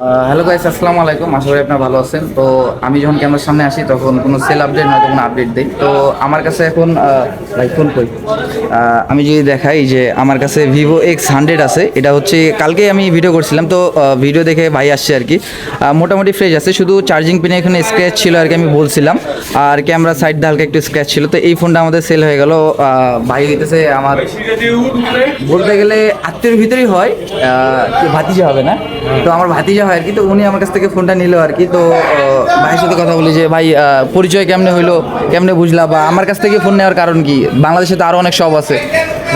Hello guys আসসালামু আলাইকুম। আশা করি আপনারা ভালো আছেন। তো আমি যখন ক্যামেরার সামনে আসি, তখন কোনো সেল আপডেট নয়তো কোনো আপডেট দিই। তো আমার কাছে এখন ভাই ফোন কই আমি যদি দেখাই যে আমার কাছে ভিভো এক্স হান্ড্রেড আছে, এটা হচ্ছে কালকেই আমি ভিডিও করছিলাম। তো ভিডিও দেখে ভাই আসছে আর কি। মোটামুটি ফ্রেশ আছে, শুধু চার্জিং পিনে এখানে স্ক্র্যাচ ছিল আর কি আমি বলছিলাম। আর ক্যামেরা সাইড হালকা একটু স্ক্র্যাচ ছিল। তো এই ফোনটা আমাদের সেল হয়ে গেল। ভাই হইতেছে আমার, বলতে গেলে আত্মীয়ের ভিতরেই হয়। ভাতিজা হবে না? তো আমার ভাতিজা হয় আর কি। তো উনি আমার কাছ থেকে ফোনটা নিল আর কি। তো ভাইয়ের সাথে কথা বলি যে, ভাই পরিচয় কেমনে হইল, কেমনে বুঝলা বা আমার কাছ থেকে ফোন নেওয়ার কারণ কি? বাংলাদেশে তো আরও অনেক সব আছে।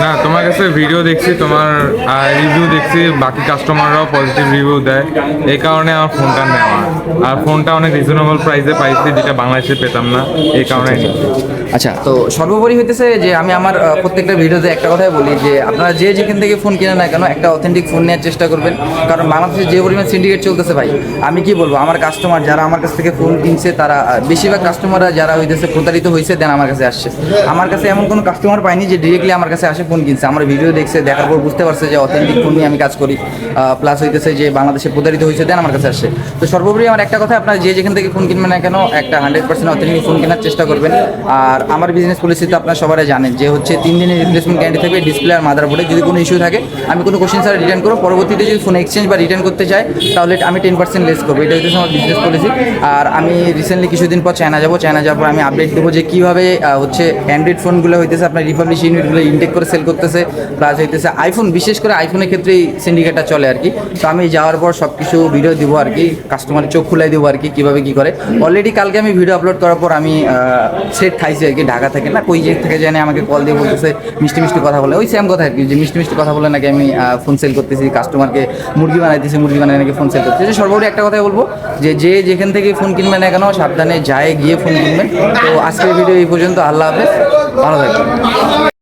না, তোমার কাছে ভিডিও দেখছি, তোমার রিভিউ দেখছি, বাকি কাস্টমাররাও পজিটিভ রিভিউ দেয়। এই কারণে আমার ফোনটা নেওয়া আর ফোনটা অনেক রিজনেবল প্রাইসে পাইছি, যেটা বাংলাদেশে পেতাম না, এই কারণে আচ্ছা তো সর্বোপরি হইতেছে যে আমি আমার প্রত্যেকটা ভিডিওতে একটা কথাই বলি যে আপনারা যে যেখান থেকে ফোন কিনে না কেন, একটা অথেন্টিক ফোন নেওয়ার চেষ্টা করবেন। কারণ বাংলাদেশে যে পরিমাণ সিন্ডিকেট চলতেছে ভাই, আমি কি বলব, আমার কাস্টমার যারা আমার কাছ থেকে ফোন কিনছে, তারা বেশিরভাগ কাস্টমাররা যারা হইতেছে প্রতারিত হয়েছে দেন আমার কাছে আসছে। আমার কাছে এমন কোনো কাস্টমার পাইনি যে ডিরেক্টলি আমার কাছে আসে ফোন কিনছে, আমার ভিডিও দেখছে, দেখার পর বুঝতে পারছে যে অথেন্টিক ফোন নিয়ে আমি কাজ করি। প্লাস হইতেছে যে বাংলাদেশে প্রতারিত হয়েছে দেন আমার কাছে আসছে। তো সর্বোপরি আমার একটা কথা, আপনার যে যেখান থেকে ফোন কিনবেন না কেন, একটা হান্ড্রেড পার্সেন্ট অথেন্টিক ফোন কেনার চেষ্টা করবেন। আর আমার বিজনেস পলিসি তো আপনার সবাই জানেন যে হচ্ছে তিন দিনের রিপ্লেসমেন্ট গ্যারান্টি থাকবে ডিসপ্লে আর মাদারবোর্ডে যদি কোনো ইস্যু থাকে, আমি কোনো কোশ্চেন ছাড়া রিটার্ন করব। পরবর্তীতে যদি ফোন এক্সচেঞ্জ বা রিটার্ন করতে চাই, তাহলে আমি টেন পার্সেন্ট লেস করব। এটা হচ্ছে আমার বিজনেস পলিসি আর আমি রিসেন্টলি কিছুদিন পর চায়না যাব চায়না যাওয়ার পর আমি আপডেট দেবো যে কীভাবে হচ্ছে অ্যান্ড্রয়েড ফোনগুলো হইতেছে, আপনার রিপাবলিশ ইউনিটগুলো ইনটেক করে সেল করতেছে প্লাস হইতেছে আইফোন বিশেষ করে আইফোনের ক্ষেত্রেই সিন্ডিকেটটা চলে আর কি। তো আমি যাওয়ার পর সব কিছু ভিডিও দিব আর কি কাস্টমারের চোখ খুলাই দেবো আর কি, কীভাবে কী করে। অলরেডি কালকে আমি ভিডিও আপলোড করার পর আমি সেট খাইছি আর কি ঢাকা থেকে, না? কই যে থেকে জানে আমাকে কল দিয়ে বলতেছে, মিষ্টি মিষ্টি কথা বলে। ওই সেম কথা আর কি, যে মিষ্টি মিষ্টি কথা বলে নাকি আমি ফোন সেল করতেছি কাস্টমারকে মুরগি বানাইতেছি, মুরগি বানাই নাকি ফোন সেল করতেছি। সর্বোপরি একটা কথাই বলব, যে যে যেখান থেকে ফোন কিনবে না কেন, সাবধানে যায় গিয়ে ফোন কিনবেন তো আজকের ভিডিও এই পর্যন্ত, আল্লাহ হাফেজ, ভালো থাকবেন।